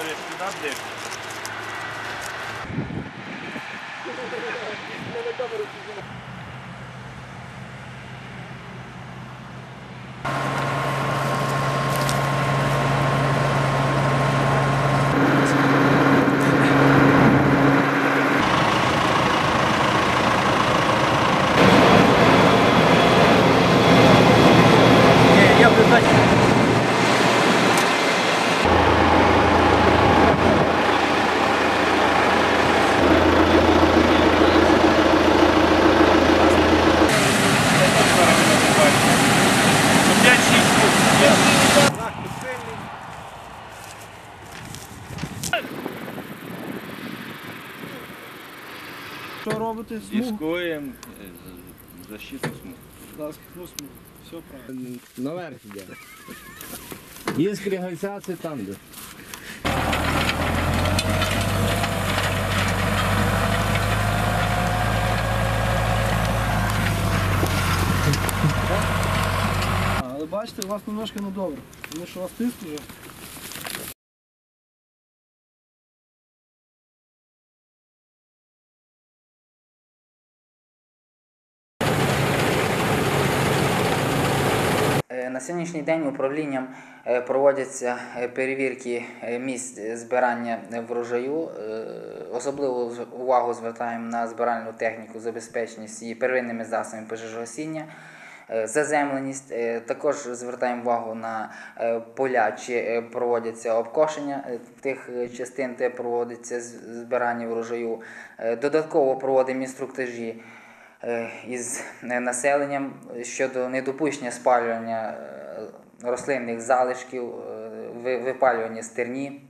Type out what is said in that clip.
Смотри, сюда дверь. Не, я предатель. Що робите? Дискуємо е, з- защиту смуг. Захисну смугу. Все правильно. Наверх йде. Іскри гайця це там де. Але бачите, у вас немножко не добре. Тому що у вас тиск вже. Сьогоднішній день управлінням е, проводяться е, перевірки е, місць збирання врожаю. Особливу увагу звертаємо на збиральну техніку, забезпеченість її первинними засобами пожежогасіння, заземленість. Також звертаємо увагу на поля, чи проводяться обкошення тих частин, де проводиться збирання врожаю. Додатково проводимо інструктажі із е, населенням щодо недопущення спалювання е, рослинних залишків, е, випалювання стерні.